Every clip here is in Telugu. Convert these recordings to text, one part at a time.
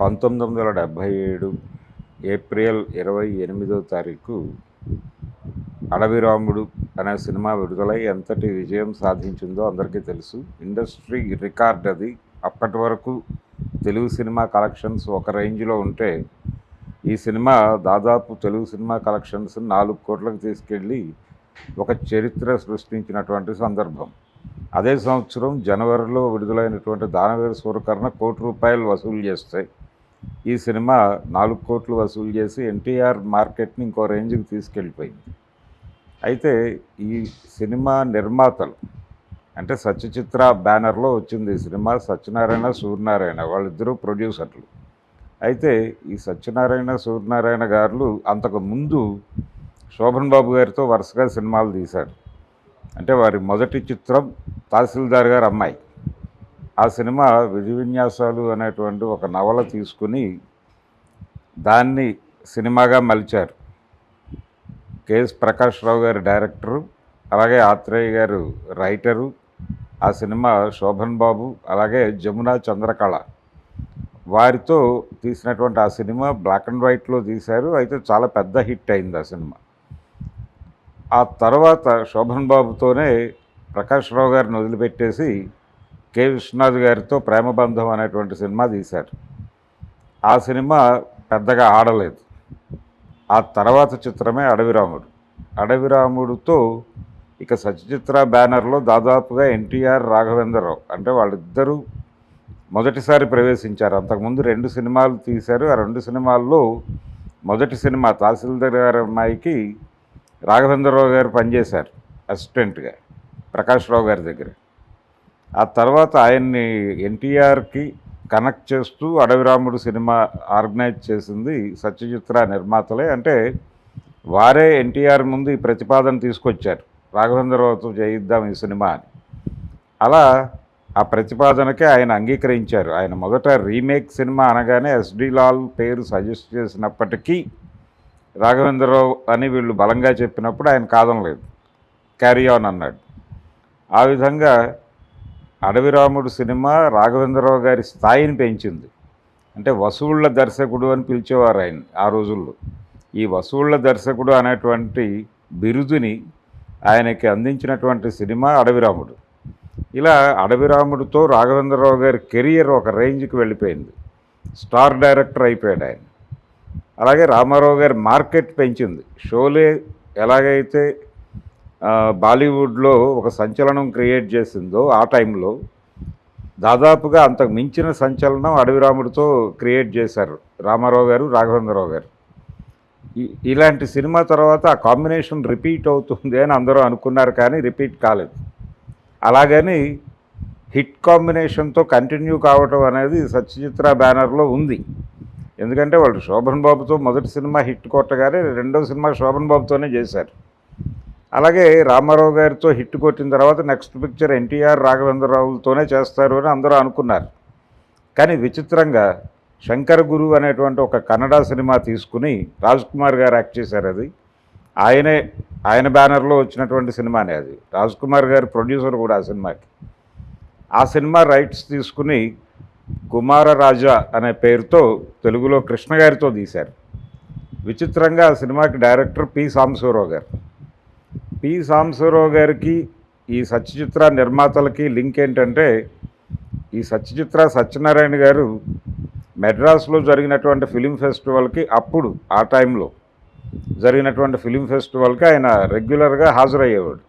పంతొమ్మిది వందల డెబ్భై ఏడు ఏప్రిల్ ఇరవై ఎనిమిదో తారీఖు అడవిరాముడు అనే సినిమా విడుదలై ఎంతటి విజయం సాధించిందో అందరికీ తెలుసు. ఇండస్ట్రీ రికార్డ్ అది. అప్పటి వరకు తెలుగు సినిమా కలెక్షన్స్ ఒక రేంజ్లో ఉంటే ఈ సినిమా దాదాపు తెలుగు సినిమా కలెక్షన్స్ నాలుగు కోట్లకు తీసుకెళ్ళి ఒక చరిత్ర సృష్టించినటువంటి సందర్భం. అదే సంవత్సరం జనవరిలో విడుదలైనటువంటి దానవీర సూరకర్ణ కోటి రూపాయలు వసూలు చేస్తాయి. ఈ సినిమా నాలుగు కోట్లు వసూలు చేసి ఎన్టీఆర్ మార్కెట్ని ఇంకో రేంజ్కి తీసుకెళ్ళిపోయింది. అయితే ఈ సినిమా నిర్మాతలు అంటే సత్యచిత్ర బ్యానర్లో వచ్చింది ఈ సినిమా సత్యనారాయణ సూర్యనారాయణ వాళ్ళిద్దరూ ప్రొడ్యూసర్లు. అయితే ఈ సత్యనారాయణ సూర్యనారాయణ గారు అంతకు ముందు శోభన్ బాబు గారితో వరుసగా సినిమాలు తీశారు. అంటే వారి మొదటి చిత్రం తహసీల్దార్ గారు అమ్మాయి. ఆ సినిమా విధివిన్యాసాలు అనేటువంటి ఒక నవల తీసుకుని దాన్ని సినిమాగా మలిచారు. కేఎస్ ప్రకాష్ రావు గారు డైరెక్టరు అలాగే ఆత్రేయ గారు రైటరు ఆ సినిమా శోభన్ బాబు అలాగే జమున చంద్రకళ. వారితో తీసినటువంటి ఆ సినిమా బ్లాక్ అండ్ వైట్లో తీశారు. అయితే చాలా పెద్ద హిట్ అయింది ఆ సినిమా. ఆ తర్వాత శోభన్ బాబుతోనే ప్రకాష్ రావు గారిని వదిలిపెట్టేసి కె విశ్వనాథ్ గారితో ప్రేమబంధం అనేటువంటి సినిమా తీశారు. ఆ సినిమా పెద్దగా ఆడలేదు. ఆ తర్వాత చిత్రమే అడవిరాముడు అడవిరాముడుతో ఇక సచిచిత్ర బ్యానర్లో దాదాపుగా ఎన్టీఆర్ రాఘవేంద్రరావు అంటే వాళ్ళిద్దరూ మొదటిసారి ప్రవేశించారు. అంతకుముందు రెండు సినిమాలు తీశారు. ఆ రెండు సినిమాల్లో మొదటి సినిమా తహసీల్దార్ గారి అమ్మాయికి రాఘవేంద్రరావు గారు పనిచేశారు అసిస్టెంట్గా. ప్రకాష్ రావు గారి దగ్గర. ఆ తర్వాత ఆయన్ని ఎన్టీఆర్కి కనెక్ట్ చేస్తూ అడవిరాముడు సినిమా ఆర్గనైజ్ చేసింది సత్యచిత్ర నిర్మాతలే. అంటే వారే ఎన్టీఆర్ ముందు ఈ ప్రతిపాదన తీసుకొచ్చారు. రాఘవేంద్రరావుతో చేయిద్దాం ఈ సినిమా అని. అలా ఆ ప్రతిపాదనకే ఆయన అంగీకరించారు. ఆయన మొదట రీమేక్ సినిమా అనగానే ఎస్డి లాల్ పేరు సజెస్ట్ చేసినప్పటికీ రాఘవేంద్రరావు అని వీళ్ళు బలంగా చెప్పినప్పుడు ఆయన కాదనలేదు. క్యారీ ఆన్ అన్నాడు. ఆ విధంగా అడవిరాముడు సినిమా రాఘవేంద్రరావు గారి స్థాయిని పెంచింది. అంటే వసూళ్ళ దర్శకుడు అని పిలిచేవారు ఆయన ఆ రోజుల్లో. ఈ వసూళ్ళ దర్శకుడు అనేటువంటి బిరుదుని ఆయనకి అందించినటువంటి సినిమా అడవిరాముడు ఇలా అడవిరాముడితో రాఘవేంద్రరావు గారి కెరియర్ ఒక రేంజ్కి వెళ్ళిపోయింది. స్టార్ డైరెక్టర్ అయిపోయాడు ఆయన. అలాగే రామారావు గారి మార్కెట్ పెంచింది. షోలే ఎలాగైతే బాలీవుడ్లో ఒక సంచలనం క్రియేట్ చేసిందో ఆ టైంలో దాదాపుగా అంతకు మించిన సంచలనం అడవిరాముడితో క్రియేట్ చేశారు రామారావు గారు రాఘవేంద్రరావు గారు. ఇలాంటి సినిమా తర్వాత ఆ కాంబినేషన్ రిపీట్ అవుతుంది అని అందరూ అనుకున్నారు కానీ రిపీట్ కాలేదు. అలాగని హిట్ కాంబినేషన్తో కంటిన్యూ కావటం అనేది సత్యచిత్ర బ్యానర్లో ఉంది. ఎందుకంటే వాళ్ళు శోభన్ బాబుతో మొదటి సినిమా హిట్ కొట్టగానే రెండో సినిమా శోభన్ బాబుతోనే చేశారు. అలాగే రామారావు గారితో హిట్ కొట్టిన తర్వాత నెక్స్ట్ పిక్చర్ ఎన్టీఆర్ రాఘవేంద్రరావులతోనే చేస్తారు అని అందరూ అనుకున్నారు. కానీ విచిత్రంగా శంకర్ గురు అనేటువంటి ఒక కన్నడ సినిమా తీసుకుని రాజ్ కుమార్ గారు యాక్ట్ చేశారు అది. ఆయనే ఆయన బ్యానర్లో వచ్చినటువంటి సినిమానే అది. రాజ్ కుమార్ గారు ప్రొడ్యూసర్ కూడా ఆ సినిమాకి. ఆ సినిమా రైట్స్ తీసుకుని కుమారరాజా అనే పేరుతో తెలుగులో కృష్ణ గారితో తీశారు. విచిత్రంగా ఆ సినిమాకి డైరెక్టర్ పి. సాంబశివరావు గారు. పి సాంబశివరావు గారికి ఈ సత్యచిత్ర నిర్మాతలకి లింక్ ఏంటంటే ఈ సత్యచిత్ర సత్యనారాయణ గారు మెడ్రాస్లో జరిగినటువంటి ఫిలిం ఫెస్టివల్కి అప్పుడు ఆ టైంలో జరిగినటువంటి ఫిలిం ఫెస్టివల్కి ఆయన రెగ్యులర్గా హాజరయ్యేవాడు.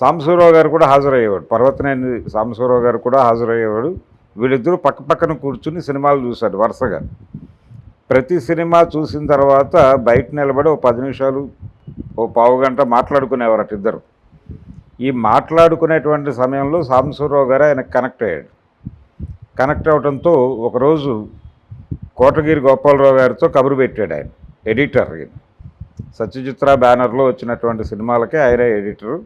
సాంబశివరావు గారు కూడా హాజరయ్యేవాడు. పర్వతనేని సాంబశివరావు గారు కూడా హాజరయ్యేవాడు. వీళ్ళిద్దరూ పక్క పక్కన కూర్చుని సినిమాలు చూశారు వరుసగా. ప్రతి సినిమా చూసిన తర్వాత బయట నిలబడి ఒక పది నిమిషాలు ఓ పావు గంట మాట్లాడుకునేవారు ఇద్దరు ఈ మాట్లాడుకునేటువంటి సమయంలో సాంబశివరావు గారు ఆయనకు కనెక్ట్ అయ్యాడు. కనెక్ట్ అవడంతో ఒకరోజు కోటగిరి గోపాలరావు గారితో కబురు పెట్టాడు ఆయన ఎడిటర్ ఈయన. సత్యచిత్ర బ్యానర్లో వచ్చినటువంటి సినిమాలకి ఆయనే ఎడిటరు.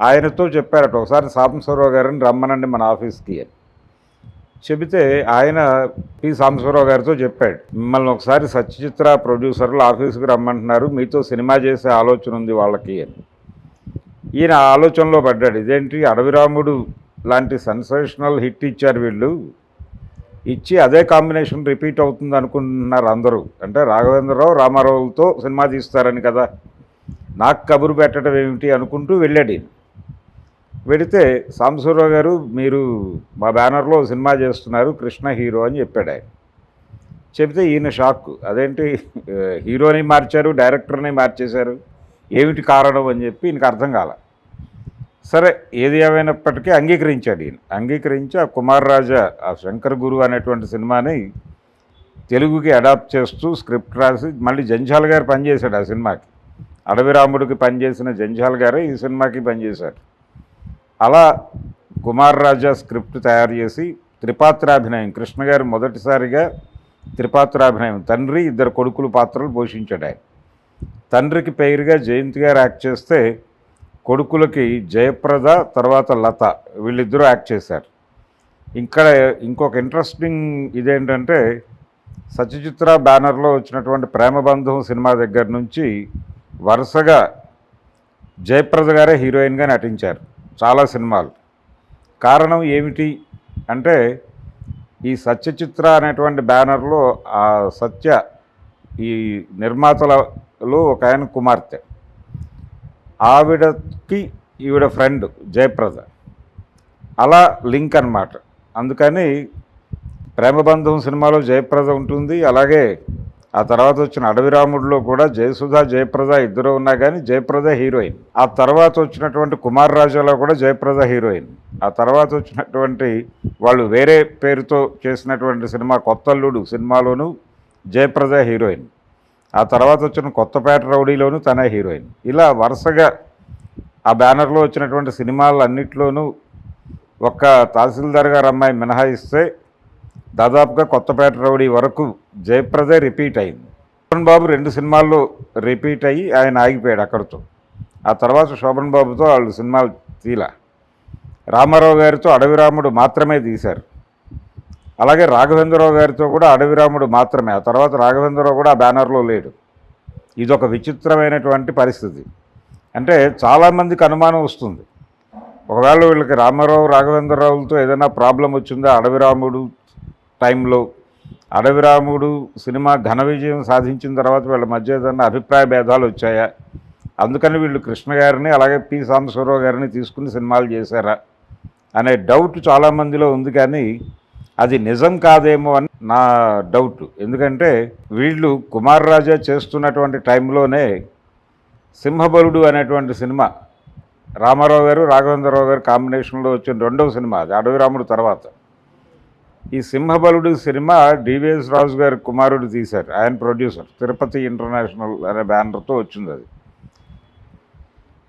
ఆయనతో చెప్పారట ఒకసారి సాంబశివరావు గారిని రమ్మనండి మన ఆఫీస్కి అని. చెబితే ఆయన పి. సాంబశివరావు గారితో చెప్పాడు. మిమ్మల్ని ఒకసారి సత్యచిత్ర ప్రొడ్యూసర్లు ఆఫీస్కి రమ్మంటున్నారు. మీతో సినిమా చేసే ఆలోచన ఉంది వాళ్ళకి అని. ఈయన ఆలోచనలో పడ్డాడు. ఇదేంటి? అడవిరాముడు లాంటి సెన్సేషనల్ హిట్ ఇచ్చారు వీళ్ళు. ఇచ్చి అదే కాంబినేషన్ రిపీట్ అవుతుంది అనుకుంటున్నారు అందరూ. అంటే రాఘవేంద్రరావు రామారావులతో సినిమా తీస్తారని కదా. నాకు కబురు పెట్టడం ఏమిటి అనుకుంటూ వెళ్ళాడు ఈయన. పెడితే సాంబసూరావు గారు మీరు మా బ్యానర్లో సినిమా చేస్తున్నారు కృష్ణ హీరో అని చెప్పాడు ఆయన. చెబితే ఈయన షాక్. అదేంటి? హీరోని మార్చారు డైరెక్టర్ని మార్చేశారు. ఏమిటి కారణం అని చెప్పి ఈయనకు అర్థం కాల. సరే ఏది ఏమైనప్పటికీ అంగీకరించాడు ఈయన. అంగీకరించి ఆ కుమార్ రాజా ఆ శంకర్ గురు అనేటువంటి సినిమాని తెలుగుకి అడాప్ట్ చేస్తూ స్క్రిప్ట్ రాసి మళ్ళీ జంజాల్ గారు పనిచేశాడు ఆ సినిమాకి. అడవి రాముడికి పనిచేసిన జంజాల్ గారే ఈ సినిమాకి పనిచేశారు. అలా కుమార్ రాజా స్క్రిప్ట్ తయారు చేసి త్రిపాత్రాభినయం కృష్ణ గారు మొదటిసారిగా త్రిపాత్రాభినయం తండ్రి ఇద్దరు కొడుకులు పాత్రలు పోషించాడు ఆయన. తండ్రికి పేరుగా జయంత్ గారు యాక్ట్ చేస్తే కొడుకులకి జయప్రద తర్వాత లత వీళ్ళిద్దరూ యాక్ట్ చేశారు. ఇక్కడ ఇంకొక ఇంట్రెస్టింగ్ ఇదేంటంటే సత్యచిత్ర బ్యానర్లో వచ్చినటువంటి ప్రేమబంధం సినిమా దగ్గర నుంచి వరుసగా జయప్రద గారే హీరోయిన్గా నటించారు. చాలా సినిమాలు. కారణం ఏమిటి అంటే ఈ సత్యచిత్ర అనేటువంటి బ్యానర్లో ఆ సత్య ఈ నిర్మాతలలో ఒక ఆయన కుమార్తె. ఆవిడకి ఈవిడ ఫ్రెండ్ జయప్రద. అలా లింక్ అన్నమాట. అందుకని ప్రేమబంధం సినిమాలో జయప్రద ఉంటుంది. అలాగే ఆ తర్వాత వచ్చిన అడవిరాముడిలో కూడా జయసుధ జయప్రద ఇద్దరు ఉన్నా కానీ జయప్రద హీరోయిన్. ఆ తర్వాత వచ్చినటువంటి కుమార్ రాజాలో కూడా జయప్రద హీరోయిన్. ఆ తర్వాత వచ్చినటువంటి వాళ్ళు వేరే పేరుతో చేసినటువంటి సినిమా కొత్తల్లుడు సినిమాలోను జయప్రద హీరోయిన్. ఆ తర్వాత వచ్చిన కొత్తపేట రౌడీలోను తనే హీరోయిన్. ఇలా వరుసగా ఆ బ్యానర్లో వచ్చినటువంటి సినిమాలన్నిట్లోనూ ఒక్క తహసీల్దార్ గారు అమ్మాయి మినహాయిస్తే దాదాపుగా కొత్తపేట రౌడీ వరకు జయప్రదే రిపీట్ అయింది. శోభన్ బాబు రెండు సినిమాల్లో రిపీట్ అయ్యి ఆయన ఆగిపోయాడు అక్కడితో. ఆ తర్వాత శోభన్ బాబుతో వాళ్ళు సినిమాలు తీల. రామారావు గారితో అడవిరాముడు మాత్రమే తీశారు. అలాగే రాఘవేంద్రరావు గారితో కూడా అడవిరాముడు మాత్రమే. ఆ తర్వాత రాఘవేంద్రరావు కూడా ఆ బ్యానర్లో లేడు. ఇదొక విచిత్రమైనటువంటి పరిస్థితి. అంటే చాలామందికి అనుమానం వస్తుంది. ఒకవేళ వీళ్ళకి రామారావు రాఘవేంద్రరావులతో ఏదైనా ప్రాబ్లం వచ్చిందా? అడవిరాముడు టైంలో అడవిరాముడు సినిమా ఘన విజయం సాధించిన తర్వాత వీళ్ళ మధ్య ఏదైనా అభిప్రాయ భేదాలు వచ్చాయా? అందుకని వీళ్ళు కృష్ణ గారిని అలాగే పి. సాంబశివరావు గారిని తీసుకుని సినిమాలు చేశారా? అనే డౌట్ చాలామందిలో ఉంది కానీ అది నిజం కాదేమో అని నా డౌట్. ఎందుకంటే వీళ్ళు కుమార్ రాజా చేస్తున్నటువంటి టైంలోనే సింహబలుడు అనేటువంటి సినిమా రామారావు గారు రాఘవేంద్రరావు గారు కాంబినేషన్లో వచ్చిన రెండవ సినిమా అది అడవి రాముడు తర్వాత. ఈ సింహబలుడు సినిమా డివిఎస్ రాజు గారి కుమారుడు తీశారు. ఆయన ప్రొడ్యూసర్. తిరుపతి ఇంటర్నేషనల్ అనే బ్యానర్తో వచ్చింది అది.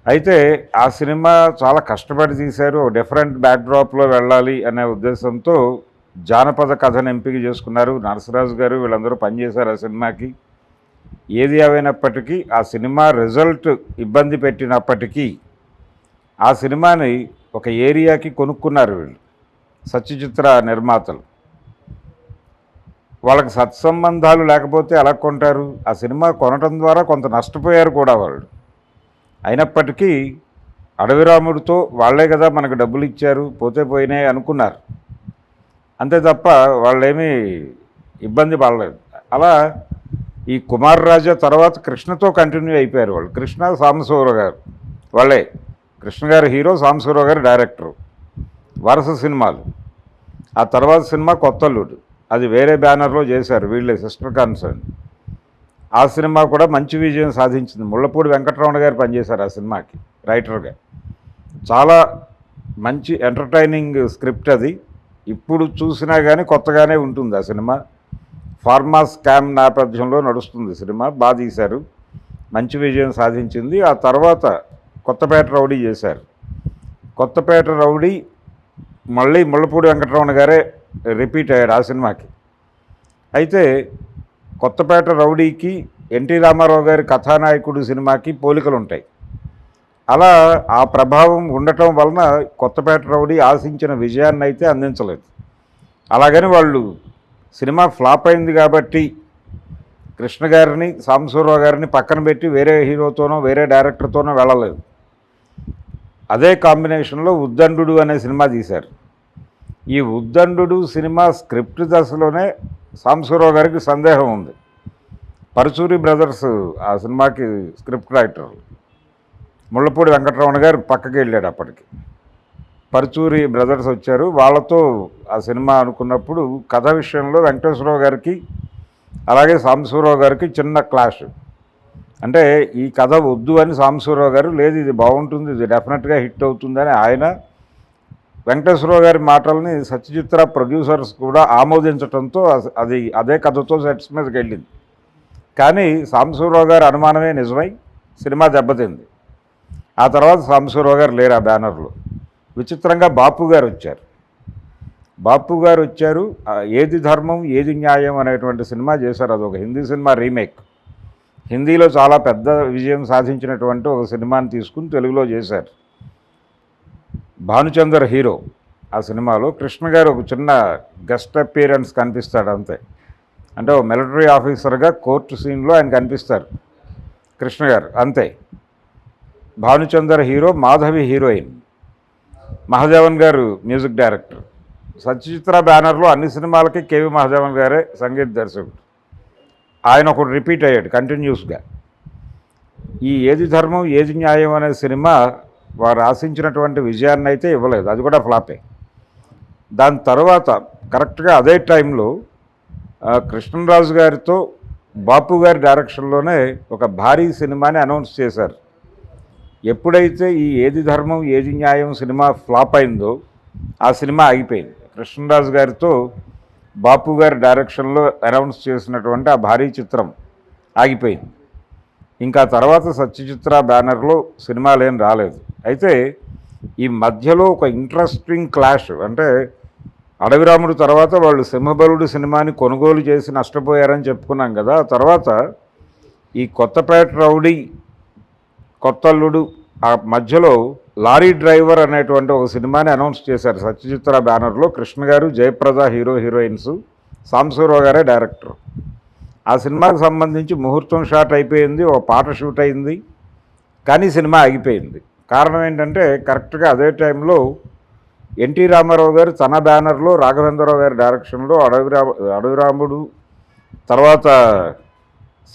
అయితే ఆ సినిమా చాలా కష్టపడి తీశారు. డిఫరెంట్ బ్యాక్డ్రాప్లో వెళ్ళాలి అనే ఉద్దేశంతో జానపద కథను ఎంపిక చేసుకున్నారు. నరసరాజు గారు వీళ్ళందరూ పనిచేశారు ఆ సినిమాకి. ఏది ఏమైనప్పటికీ ఆ సినిమా రిజల్ట్ ఇబ్బంది పెట్టినప్పటికీ ఆ సినిమాని ఒక ఏరియాకి కొనుక్కున్నారు వీళ్ళు. సత్యచిత్ర నిర్మాతలు. వాళ్ళకి సత్సంబంధాలు లేకపోతే ఎలా కొంటారు? ఆ సినిమా కొనటం ద్వారా కొంత నష్టపోయారు కూడా వాళ్ళు. అయినప్పటికీ అడవిరాముడితో వాళ్ళే కదా మనకు డబ్బులు ఇచ్చారు పోతే పోయినాయి అనుకున్నారు. అంతే తప్ప వాళ్ళేమీ ఇబ్బంది పడలేదు. అలా ఈ కుమార్ రాజా తర్వాత కృష్ణతో కంటిన్యూ అయిపోయారు వాళ్ళు. కృష్ణ సాంబశివరావు గారు. వాళ్ళే. కృష్ణ గారు హీరో సాంబశివరావు గారు డైరెక్టరు. వరుస సినిమాలు. ఆ తర్వాత సినిమా కొత్తల్లుడు అది వేరే బ్యానర్లో చేశారు వీళ్ళే సిస్టర్ కన్సర్న్. ఆ సినిమా కూడా మంచి విజయం సాధించింది. ముళ్ళపూడి వెంకటరమణ గారు పనిచేశారు ఆ సినిమాకి రైటర్గా. చాలా మంచి ఎంటర్టైనింగ్ స్క్రిప్ట్ అది. ఇప్పుడు చూసినా కానీ కొత్తగానే ఉంటుంది ఆ సినిమా. ఫార్మా స్కామ్ నేపథ్యంలో నడుస్తుంది సినిమా బాగా తీశారు. మంచి విజయం సాధించింది. ఆ తర్వాత కొత్తపేట రౌడీ చేశారు. కొత్తపేట రౌడీ మళ్ళీ ముళ్ళపూడి వెంకటరమణ గారే రిపీట్ అయ్యాడు ఆ సినిమాకి. అయితే కొత్తపేట రౌడీకి ఎన్టీ రామారావు గారి కథానాయకుడు సినిమాకి పోలికలు ఉంటాయి అలా ఆ ప్రభావం ఉండటం వలన కొత్తపేట రౌడీ ఆశించిన విజయాన్ని అయితే అందించలేదు. అలాగని వాళ్ళు సినిమా ఫ్లాప్ అయింది కాబట్టి కృష్ణ గారిని సాంబశివరావు గారిని పక్కన పెట్టి వేరే హీరోతోనో వేరే డైరెక్టర్తోనో వెళ్ళలేదు. అదే కాంబినేషన్లో ఉద్దండు అనే సినిమా తీశారు. ఈ ఉద్దండు సినిమా స్క్రిప్ట్ దశలోనే సాంబశివరావు గారికి సందేహం ఉంది. పరుచూరి బ్రదర్స్ ఆ సినిమాకి స్క్రిప్ట్ రైటర్ ముళ్ళపూడి వెంకటరమణ గారు పక్కకి వెళ్ళాడు అప్పటికి. పరుచూరి బ్రదర్స్ వచ్చారు. వాళ్ళతో ఆ సినిమా అనుకున్నప్పుడు కథ విషయంలో వెంకటేశ్వరరావు గారికి అలాగే సాంబశివరావు గారికి చిన్న క్లాష్. అంటే ఈ కథ వద్దు అని సాంబశివరావు గారు లేదు ఇది బాగుంటుంది ఇది డెఫినెట్గా హిట్ అవుతుందని ఆయన వెంకటేశ్వరరావు గారి మాటల్ని సత్యచిత్ర ప్రొడ్యూసర్స్ కూడా ఆమోదించడంతో అది అదే కథతో సెట్స్ మీదకి వెళ్ళింది. కానీ సాంబశివరావు గారి అనుమానమే నిజమై సినిమా దెబ్బతింది. ఆ తర్వాత సాంబశివరావు గారు లేరు ఆ బ్యానర్లో. విచిత్రంగా బాపు గారు వచ్చారు. బాపు గారు వచ్చారు ఏది ధర్మం ఏది న్యాయం అనేటువంటి సినిమా చేశారు. అదొక హిందీ సినిమా రీమేక్. హిందీలో చాలా పెద్ద విజయం సాధించినటువంటి ఒక సినిమాని తీసుకుని తెలుగులో చేశారు. భానుచందర్ హీరో ఆ సినిమాలో కృష్ణ గారు ఒక చిన్న గెస్ట్ అపీరెన్స్ కనిపిస్తాడు అంతే. అంటే ఒక మిలిటరీ ఆఫీసర్గా కోర్టు సీన్లో ఆయన కనిపిస్తారు. కృష్ణ గారు అంతే. Bhanuchander hero Madhavi heroine. Mahadevan గారు మ్యూజిక్ డైరెక్టర్. సత్యచిత్ర బ్యానర్లో అన్ని సినిమాలకి కేవి మహాదేవన్ గారే సంగీత దర్శకుడు. ఆయన ఒకటి రిపీట్ అయ్యాడు కంటిన్యూస్గా. ఈ ఏది ధర్మం ఏది న్యాయం అనే సినిమా వారు ఆశించినటువంటి విజయాన్ని అయితే ఇవ్వలేదు. అది కూడా ఫ్లాపే. దాని తర్వాత కరెక్ట్గా అదే టైంలో కృష్ణరాజు గారితో బాపు గారి డైరెక్షన్లోనే ఒక భారీ సినిమాని అనౌన్స్ చేశారు. ఎప్పుడైతే ఈ ఏది ధర్మం ఏది న్యాయం సినిమా ఫ్లాప్ అయిందో ఆ సినిమా ఆగిపోయింది. కృష్ణరాజు గారితో బాపు గారి డైరెక్షన్లో అనౌన్స్ చేసినటువంటి ఆ భారీ చిత్రం ఆగిపోయింది. ఇంకా తర్వాత సత్యచిత్ర బ్యానర్లో సినిమాలు ఏం రాలేదు. అయితే ఈ మధ్యలో ఒక ఇంట్రెస్టింగ్ క్లాష్ అంటే అడవిరాముడు తర్వాత వాళ్ళు సింహబలుడు సినిమాని కొనుగోలు చేసి నష్టపోయారని చెప్పుకున్నాం కదా తర్వాత ఈ కొత్తపేట రౌడీ కొత్తల్లుడు ఆ మధ్యలో లారీ డ్రైవర్ అనేటువంటి ఒక సినిమాని అనౌన్స్ చేశారు సత్యచిత్ర బ్యానర్లో కృష్ణ గారు జయప్రద హీరో హీరోయిన్స్ సాంసూరావు గారే డైరెక్టర్. ఆ సినిమాకి సంబంధించి ముహూర్తం షాట్ అయిపోయింది ఒక పాట షూట్ అయింది కానీ సినిమా ఆగిపోయింది. కారణం ఏంటంటే కరెక్ట్గా అదే టైంలో ఎన్టీ రామారావు గారు తన బ్యానర్లో రాఘవేంద్రరావు గారి డైరెక్షన్లో అడవిరా అడవిరాముడు తర్వాత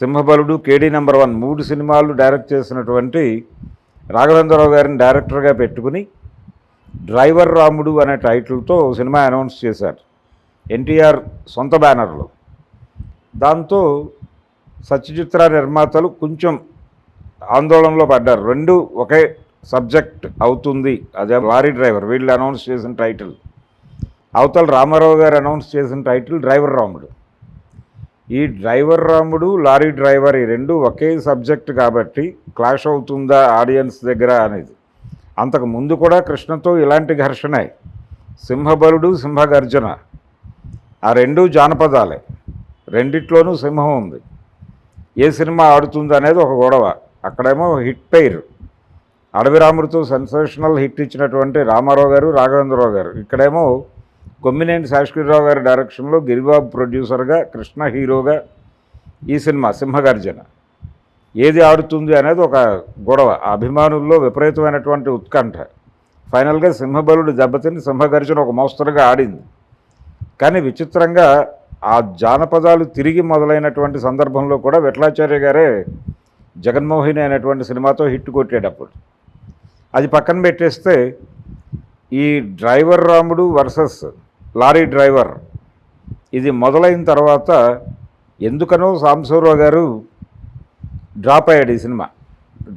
సింహబలుడు కేడీ నెంబర్ వన్ మూడు సినిమాలు డైరెక్ట్ చేసినటువంటి రాఘవేంద్రరావు గారిని డైరెక్టర్గా పెట్టుకుని డ్రైవర్ రాముడు అనే టైటిల్తో సినిమా అనౌన్స్ చేశారు ఎన్టీఆర్ సొంత బ్యానర్లో. దాంతో సత్యచిత్ర నిర్మాతలు కొంచెం ఆందోళనలో పడ్డారు. రెండు ఒకే సబ్జెక్ట్ అవుతుంది. అదే లారీ డ్రైవర్ వీళ్ళు అనౌన్స్ చేసిన టైటిల్. అవతల రామారావు గారు అనౌన్స్ చేసిన టైటిల్ డ్రైవర్ రాముడు. ఈ డ్రైవర్ రాముడు లారీ డ్రైవర్ ఈ రెండు ఒకే సబ్జెక్ట్ కాబట్టి క్లాష్ అవుతుందా ఆడియన్స్ దగ్గర అనేది. అంతకు ముందు కూడా కృష్ణతో ఇలాంటి ఘర్షణే. సింహబలుడు సింహగర్జన. ఆ రెండు జానపదాలే. రెండిట్లోనూ సింహం ఉంది. ఏ సినిమా ఆడుతుంది అనేది ఒక గొడవ. అక్కడేమో హిట్ పెయిర్ అడవిరాముడితో సెన్సేషనల్ హిట్ ఇచ్చినటువంటి రామారావు గారు రాఘవేంద్రరావు గారు. ఇక్కడేమో కొమ్మినేని శాశ్వతరావు గారి డైరెక్షన్లో గిరిబాబు ప్రొడ్యూసర్గా కృష్ణ హీరోగా ఈ సినిమా సింహగర్జన. ఏది ఆడుతుంది అనేది ఒక గొడవ అభిమానుల్లో విపరీతమైనటువంటి ఉత్కంఠ. ఫైనల్గా సింహబలుడు దెబ్బతిని సింహగర్జన ఒక మోస్తరుగా ఆడింది. కానీ విచిత్రంగా ఆ జానపదాలు తిరిగి మొదలైనటువంటి సందర్భంలో కూడా విఠలాచార్య గారే జగన్మోహిని అనేటువంటి సినిమాతో హిట్ కొట్టేటప్పుడు. అది పక్కన పెట్టేస్తే ఈ డ్రైవర్ రాముడు వర్సెస్ లారీ డ్రైవర్ ఇది మొదలైన తర్వాత ఎందుకనో సాంబశివరావు గారు డ్రాప్ అయ్యాడు ఈ సినిమా.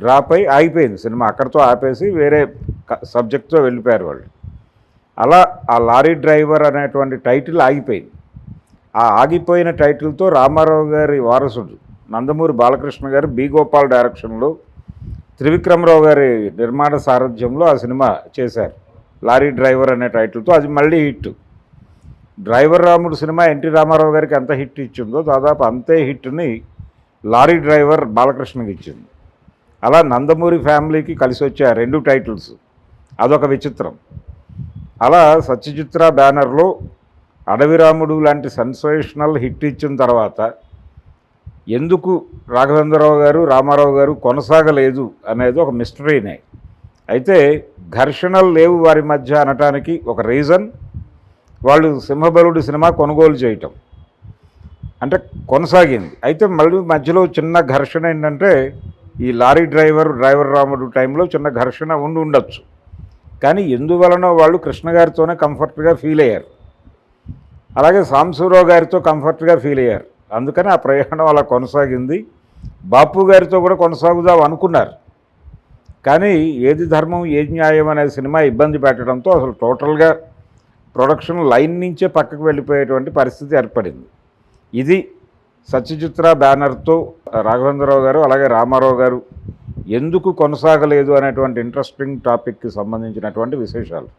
డ్రాప్ అయి ఆగిపోయింది సినిమా. అక్కడితో ఆపేసి వేరే సబ్జెక్ట్తో వెళ్ళిపోయారు వాళ్ళు. అలా ఆ లారీ డ్రైవర్ అనేటువంటి టైటిల్ ఆగిపోయింది. ఆ ఆగిపోయిన టైటిల్తో రామారావు గారి వారసుడు నందమూరి బాలకృష్ణ గారు బి గోపాల్ డైరెక్షన్లో త్రివిక్రమరావు గారి నిర్మాణ సారథ్యంలో ఆ సినిమా చేశారు. లారీ డ్రైవర్ అనే టైటిల్తో అది మళ్ళీ hit. Driver Ramudu cinema NT Ramarao గారికి ఎంత హిట్ ఇచ్చిందో దాదాపు అంతే హిట్ని లారీ డ్రైవర్ బాలకృష్ణకి ఇచ్చింది. అలా నందమూరి ఫ్యామిలీకి కలిసి వచ్చే ఆ రెండు టైటిల్స్ అదొక విచిత్రం. అలా సత్యచిత్ర బ్యానర్లో అడవిరాముడు లాంటి సెన్సేషనల్ హిట్ ఇచ్చిన తర్వాత ఎందుకు రాఘవేంద్రరావు గారు రామారావు గారు కొనసాగలేదు అనేది ఒక మిస్టరీనే. అయితే ఘర్షణలు లేవు వారి మధ్య అనటానికి ఒక రీజన్ వాళ్ళు సింహబలుడు సినిమా కొనుగోలు చేయటం. అంటే కొనసాగింది. అయితే మళ్ళీ మధ్యలో చిన్న ఘర్షణ ఏంటంటే ఈ లారీ డ్రైవర్ డ్రైవర్ రాముడు టైంలో చిన్న ఘర్షణ ఉండి ఉండొచ్చు. కానీ ఎందువలన వాళ్ళు కృష్ణ గారితోనే కంఫర్ట్గా ఫీల్ అయ్యారు. అలాగే సాంసూరావు గారితో కంఫర్ట్గా ఫీల్ అయ్యారు. అందుకని ఆ ప్రయాణం అలా కొనసాగింది. బాపు గారితో కూడా కొనసాగుదాం అనుకున్నారు. కానీ ఏది ధర్మం ఏది న్యాయం అనే సినిమా ఇబ్బంది పెట్టడంతో అసలు టోటల్గా ప్రొడక్షన్ లైన్ నుంచే పక్కకు వెళ్ళిపోయేటువంటి పరిస్థితి ఏర్పడింది. ఇది సత్యచిత్ర బ్యానర్తో రాఘవేంద్రరావు గారు అలాగే రామారావు గారు ఎందుకు కొనసాగలేదు అనేటువంటి ఇంట్రెస్టింగ్ టాపిక్కి సంబంధించినటువంటి విశేషాలు.